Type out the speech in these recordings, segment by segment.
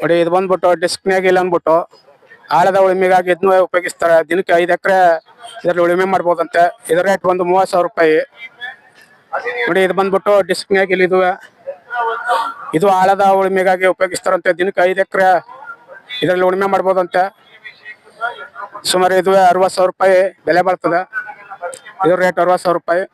ನೋಡಿ, ಇದು ಬಂದ್ಬಿಟ್ಟು ಡಿಸ್ಕ್ನಾಗ ಇಲ್ಲ ಅಂದ್ಬಿಟ್ಟು ಆಳದ ಉಳಿಮೆಗಾಗಿ ಇದನ್ನು ಉಪಯೋಗಿಸ್ತಾರೆ. ದಿನಕ್ಕೆ ಐದು ಎಕರೆ ಇದ್ರಲ್ಲಿ ಉಳಿಮೆ ಮಾಡ್ಬೋದಂತೆ. ಇದರ ರೇಟ್ ಬಂದು ಮೂವತ್ತು ಸಾವಿರ ರೂಪಾಯಿ. ನೋಡಿ, ಇದು ಬಂದ್ಬಿಟ್ಟು ಡಿಸ್ಕ್ನಾಗ ಇಲ್ಲ ಇದು ಇದು ಆಳದ ಉಳಿಮೆಗಾಗಿ ಉಪಯೋಗಿಸ್ತಾರಂತೆ. ದಿನಕ್ಕೆ ಐದು ಎಕರೆ ಇದರಲ್ಲಿ ಉಳುಮೆ ಮಾಡ್ಬೋದಂತೆ. ಸುಮಾರು ಇದು ಅರವತ್ತು ಸಾವಿರ ರೂಪಾಯಿ ಬೆಲೆ ಬರ್ತದೆ. ಇದ್ರ ರೇಟ್ ಅರವತ್ತು ಸಾವಿರ ರೂಪಾಯಿ.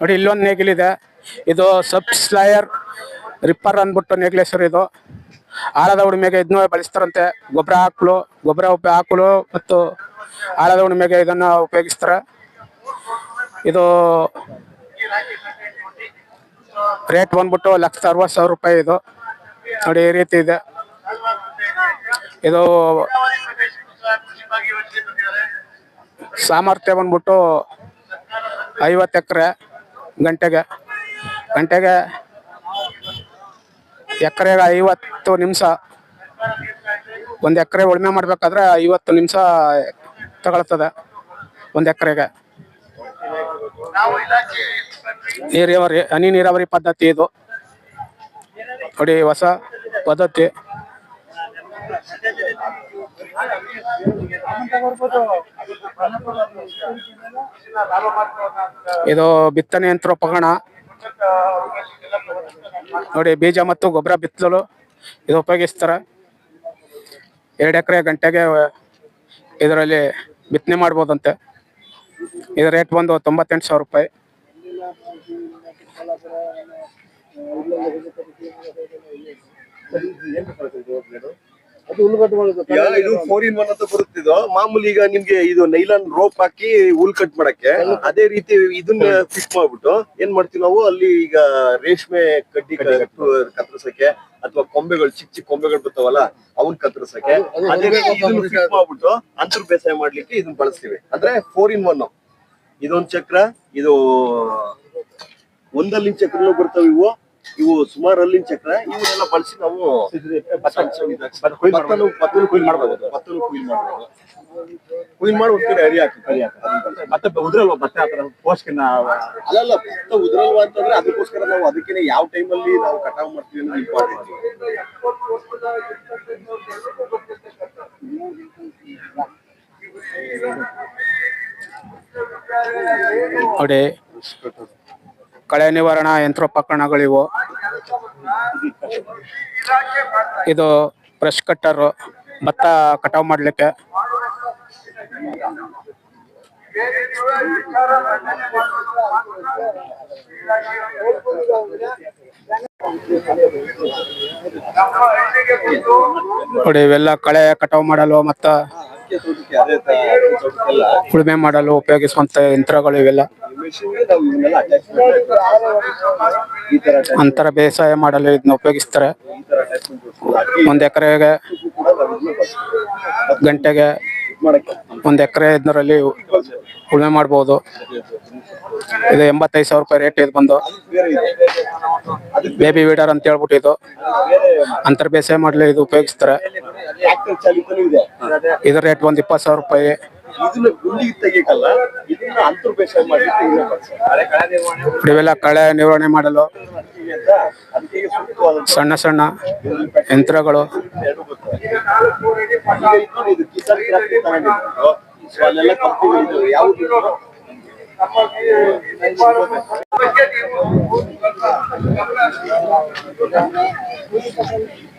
ನೋಡಿ, ಇಲ್ಲೊಂದು ನೇಗಿಲಿದೆ ಇದು. ಸಬ್ ಸ್ಲಾಯರ್ ರಿಪ್ಪರ್ ಅಂದ್ಬಿಟ್ಟು ನೇಗ್ಲೇಶ್ವರ ಇದು. ಆಳದ ಉಳುಮೆಗೆ ಇದನ್ನ ಬಳಸ್ತಾರಂತೆ. ಗೊಬ್ಬರ ಹಾಕಲು ಗೊಬ್ಬರ ಹಾಕಲು ಮತ್ತು ಆಳದ ಉಳುಮೆಗೆ ಇದನ್ನ ಉಪಯೋಗಿಸ್ತಾರೆ. ಇದು ರೇಟ್ ಬಂದ್ಬಿಟ್ಟು ಲಕ್ಷದ ಅರವತ್ತು ಸಾವಿರ ರೂಪಾಯಿ ಇದು. ನೋಡಿ, ಈ ರೀತಿ ಇದೆ. ಇದು ಸಾಮರ್ಥ್ಯ ಬಂದ್ಬಿಟ್ಟು ಐವತ್ತು ಎಕರೆ ಗಂಟೆಗೆ ಗಂಟೆಗೆ ಎಕರೆಗೆ ಐವತ್ತು ನಿಮಿಷ. ಒಂದು ಎಕರೆ ಉಳುಮೆ ಮಾಡ್ಬೇಕಾದ್ರೆ ಐವತ್ತು ನಿಮಿಷ ತಗೊಳ್ತದೆ ಒಂದು ಎಕರೆಗೆ. ನೀರಾವರಿ ಹನಿ ನೀರಾವರಿ ಪದ್ಧತಿ ಇದು. ನೋಡಿ ಹೊಸ ಪದ್ಧತಿ. ಇದು ಬಿತ್ತನೆ ಯಂತ್ರೋಪಕರಣ ನೋಡಿ ಬೀಜ ಮತ್ತು ಗೊಬ್ಬರ ಬಿತ್ತಲು ಇದು ಉಪಯೋಗಿಸ್ತಾರೆ. ಎರಡು ಎಕರೆ ಗಂಟೆಗೆ ಇದರಲ್ಲಿ ಬಿತ್ತನೆ ಮಾಡ್ಬೋದಂತೆ. ಇದು ರೇಟ್ ಬಂದು ತೊಂಬತ್ತೆಂಟು ಸಾವಿರ ರೂಪಾಯಿ. ಇದು ಫೋರ್ ಇನ್ ಒನ್ ಅಂತ ಬರುತ್ತಿದ್ದು ಮಾಮೂಲಿ ಈಗ ನಿಮ್ಗೆ ಇದು ನೈಲಾನ್ ರೋಪ್ ಹಾಕಿ ಹುಲ್ ಕಟ್ ಮಾಡಕ್ಕೆ ಅದೇ ರೀತಿ ಇದನ್ನ ಫಿಕ್ಸ್ ಮಾಡ್ಬಿಟ್ಟು ಏನ್ ಮಾಡ್ತೀವಿ ನಾವು? ಅಲ್ಲಿ ಈಗ ರೇಷ್ಮೆ ಕಡ್ಡಿ ಕತ್ತರಿಸಕ್ಕೆ ಅಥವಾ ಕೊಂಬೆಗಳು ಚಿಕ್ಕ ಚಿಕ್ಕ ಕೊಂಬೆಗಳು ಬರ್ತಾವಲ್ಲ ಅವನ್ ಕತ್ತರಿಸಕ್ಕೆ ಅದೇ ರೀತಿ ಇದನ್ನ ಮಾಡ್ಬಿಟ್ಟು ಅಂತರ್ ಬೇಸಾಯ ಮಾಡ್ಲಿಕ್ಕೆ ಇದನ್ನ ಬಳಸ್ತೀವಿ. ಅಂದ್ರೆ ಫೋರ್ ಇನ್ ಒನ್ ಇದೊಂದ್ ಚಕ್ರ ಇದು ಒಂದಲ್ಲಿ ಚಕ್ರಗಳು ಬರ್ತಾವ ಇವು. ಇವು ಸುಮಾರು ಅಲ್ಲಿನ ಚಕ್ರ ಇವನ್ನೆಲ್ಲ ಬಳಸಿ ನಾವು ಭತ್ತನ ಭತ್ತನು ಕುಯ್ಲ್ ಮಾಡ್ಬೋದು. ಭತ್ತನು ಕುಯ್ಲ್ ಮಾಡ್ಬೋದು. ಕುಯ್ಲ್ ಮಾಡಿ ಒಂದ್ ಕಡೆ ಅರಿ ಹಾಕಿ ಅರಿ ಹಾಕಿ. ಮತ್ತೆ ಉದ್ರಲ್ವಾ ಭತ್ತ ಆತರ ಪೋಸ್ಟ್ನ ಅಲ್ಲಲ್ಲ ಭತ್ತ ಉದ್ರಲ್ವಾ ಅಂತಂದ್ರೆ ಅದಕ್ಕೋಸ್ಕರ ನಾವು ಅದಕ್ಕೆ ಯಾವ ಟೈಮಲ್ಲಿ ನಾವು ಕಟಾವು ಮಾಡ್ತೀವಿ ಅನ್ನೋದು ಇಂಪಾರ್ಟೆಂಟ್ ನೋಡಿ ಕಳೆ ನಿವಾರಣಾ ಯಂತ್ರೋಪಕರಣಗಳಿವು. ಇದು ಬ್ರಷ್ ಕಟ್ಟರು ಭತ್ತ ಕಟಾವ್ ಮಾಡ್ಲಿಕ್ಕೆ. ನೋಡಿ, ಇವೆಲ್ಲ ಕಳೆ ಕಟಾವ್ ಮಾಡಲು ಮತ್ತ ಉಳುಮೆ ಮಾಡಲು ಉಪಯೋಗಿಸುವಂತ ಯಂತ್ರಗಳು ಇವೆಲ್ಲ. ಅಂತರ ಬೇಸಾಯ ಮಾಡಲು ಇದನ್ನ ಉಪಯೋಗಿಸ್ತಾರೆ. ಒಂದ್ ಎಕರೆಗೆ. ಗಂಟೆಗೆ ಒಂದ್ ಎಕರೆ ಇದರಲ್ಲಿ ಉಳುಮೆ ಮಾಡ್ಬೋದು. ಇದು ಎಂಬತ್ತೈದು ಸಾವಿರ ರೂಪಾಯಿ ರೇಟ್ ಇದು ಬಂದು. ಬೇಬಿ ವೀಡರ್ ಅಂತ ಹೇಳ್ಬಿಟ್ಟು ಇದು. ಬೇರೆ ಅಂತರ ಬೇಸಾಯ ಮಾಡಲು ಇದು ಉಪಯೋಗಿಸ್ತಾರೆ. ಇದ್ರ ರೇಟ್ ಒಂದ್ ಇಪ್ಪತ್ತು ಸಾವಿರ ರೂಪಾಯಿ. ಇದನ್ನ ಗುಂಡಿಗೆ ತೆಗಿಯಕ್ಕಲ್ಲ ಬಳಸ್ತಾರೆ ಇವೆಲ್ಲ ಕಳೆ ನಿರ್ವಹಣೆ ಮಾಡಲು ಸಣ್ಣ ಸಣ್ಣ ಯಂತ್ರಗಳು.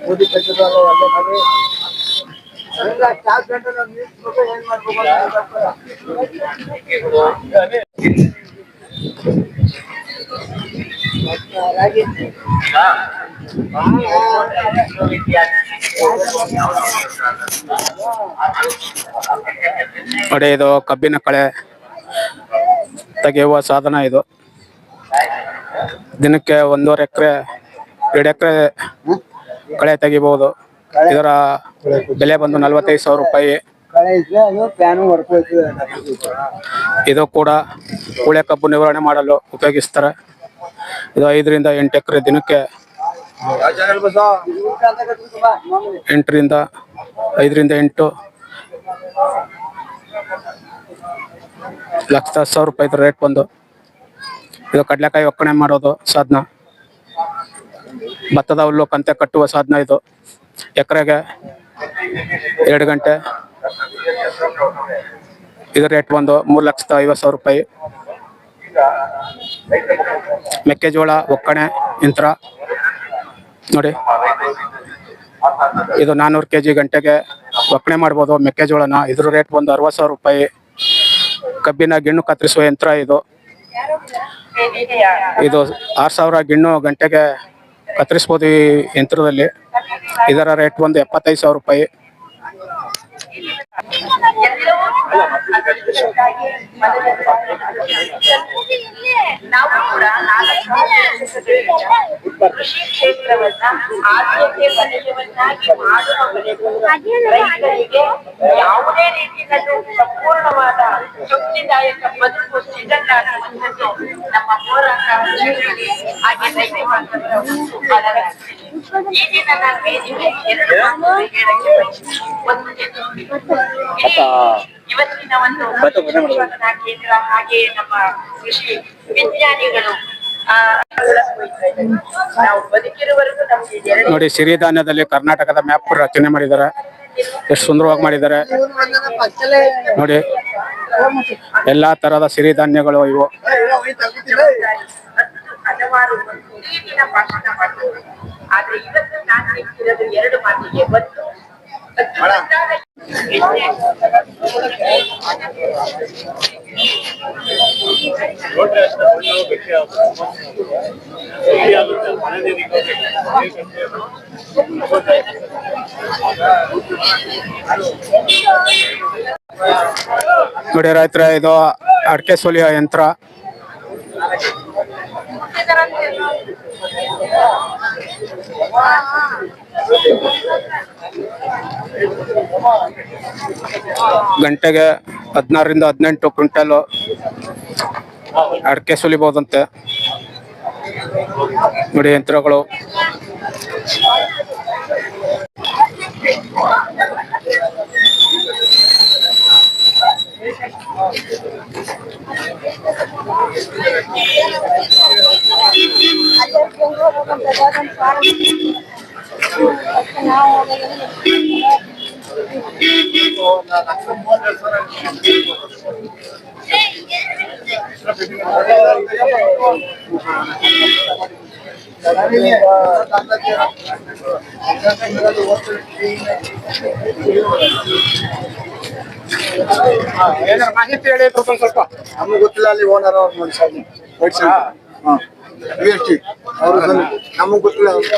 ಮೋದಿ ನೋಡಿ, ಇದು ಕಬ್ಬಿನ ಕಳೆ ತೆಗೆಯುವ ಸಾಧನ ಇದು. ದಿನಕ್ಕೆ ಒಂದೂವರೆ ಎಕರೆ ಎರಡು ಎಕರೆ ಕಳೆ ತೆಗಿಬಹುದು ಇದರ ಬೆಲೆ ಬಂದು ನಲವತ್ತೈದು ಸಾವಿರ ರೂಪಾಯಿ. ಇದು ಕೂಡ ಕೂಳೆ ಕಬ್ಬು ನಿವಾರಣೆ ಮಾಡಲು ಉಪಯೋಗಿಸ್ತಾರೆ. ಇದು ಐದರಿಂದ ಎಂಟು ಎಕರೆ ದಿನಕ್ಕೆ ಎಂಟರಿಂದ ಐದರಿಂದ ಎಂಟು ಲಕ್ಷ ಸಾವಿರ ರೂಪಾಯಿ ರೇಟ್ ಬಂದು. ಇದು ಕಡಲೆಕಾಯಿ ಒಕ್ಕಣೆ ಮಾಡೋದು ಸಾಧನ. ಭತ್ತದ ಹುಲ್ಲು ಕಂತೆ ಕಟ್ಟುವ ಸಾಧನ ಇದು. ಎಕರೆಗೆ ಎರಡು ಗಂಟೆ. ಇದರ ರೇಟ್ ಬಂದು ಮೂರು ಲಕ್ಷದ ಐವತ್ತು ಸಾವಿರ ರೂಪಾಯಿ. ಮೆಕ್ಕೆಜೋಳ, ಒಕ್ಕಣೆ, ಯಂತ್ರ. ನೋಡಿ. ಇದು ನಾನ್ನೂರು ಕೆ ಜಿ ಗಂಟೆಗೆ ಒಕ್ಕಣೆ ಮಾಡ್ಬೋದು. ಮೆಕ್ಕೆಜೋಳನ ಇದ್ರ ರೇಟ್ ಬಂದು ಅರವತ್ತು ಸಾವಿರ ರೂಪಾಯಿ. ಕಬ್ಬಿನ ಗಿಣ್ಣು ಕತ್ತರಿಸುವ ಯಂತ್ರ ಇದು. ಇದು ಆರು ಸಾವಿರ ಗಿಣ್ಣು ಗಂಟೆಗೆ ಕತ್ತರಿಸ್ಬೋದು ಈ ಯಂತ್ರದಲ್ಲಿ. ಇದರ ರೇಟ್ ಬಂದು ಎಪ್ಪತ್ತೈದು ಸಾವಿರ ರೂಪಾಯಿ. ನಾವು ಕೂಡ ಕೃಷಿ ಕ್ಷೇತ್ರವನ್ನ ಆದ್ಯತೆ ವಲಯವನ್ನಾಗಿ ಮಾಡುವ ರೈತರಿಗೆ ಯಾವುದೇ ರೀತಿಯಲ್ಲೂ ಸಂಪೂರ್ಣವಾದ ತೃಪ್ತಿದಾಯಕ ಬದುಕು ಸಿಗಲಾಗುವಂಥದ್ದು ನಮ್ಮ ಹೋರಾಟ ಹಾಗೆ ರೈತ ಬಾಂಧವರ ಈ ದಿನ ನಾನು ವೇದಿಕೆ ಎರಡು ಮಾತು ಹೇಳಕ್ಕೆ ಬಯಸ್ತೀನಿ. ಒಂದು ಇವತ್ತಿನ ಒಂದು ಕೇಂದ್ರ ಹಾಗೆ ನಮ್ಮ ಕೃಷಿ ವಿಜ್ಞಾನಿಗಳು ಆ, ನಾವು ಬದುಕಿರುವವರೆಗೂ ನಮ್ಗೆ ಎರಡು ನೋಡಿ ಸಿರಿಧಾನ್ಯದಲ್ಲಿ ಕರ್ನಾಟಕದ ಮ್ಯಾಪ್ ರಚನೆ ಮಾಡಿದ್ದಾರೆ. ಎಷ್ಟು ಸುಂದರವಾಗಿ ಮಾಡಿದ್ದಾರೆ. ನೋಡಿ ಎಲ್ಲಾ ತರಹದ ಸಿರಿಧಾನ್ಯಗಳು ಇವು. ಹಲವಾರು ಭಾಷಣ ಮಾಡ್ತಾರೆ. ಆದ್ರೆ ಇವತ್ತು ನಾನು ನಿಂತಿರೋದು ಎರಡು ಮಾತಿಗೆ. ಒಂದು ನೋಡಿ ರೈತರ ಇದು ಅಡಿಕೆ ಸುಲಿಯೋ ಯಂತ್ರ ಗಂಟೆಗೆ ಹದಿನಾರರಿಂದ ಹದಿನೆಂಟು ಕ್ವಿಂಟಲ್ ಅಡಿಕೆ ಸುಲಿಬಹುದಂತೆ. ನೋಡಿ ಯಂತ್ರಗಳು. ಮಾಹಿತಿ ಹೇಳಿ ಸ್ವಲ್ಪ ನಮ್ಗೆ ಗೊತ್ತಿಲ್ಲ ಅಲ್ಲಿ ಓನರ್ ಅವ್ರು ನೋಡಿ ಸರ್ ವೈಟ್ ಸೆಂಟರ್ ಹಾಂ ವಿ ಎಸ್ ಟಿ ಅವರು ನಮಗೆ ಗೊತ್ತಿಲ್ಲ ಅವ್ರು.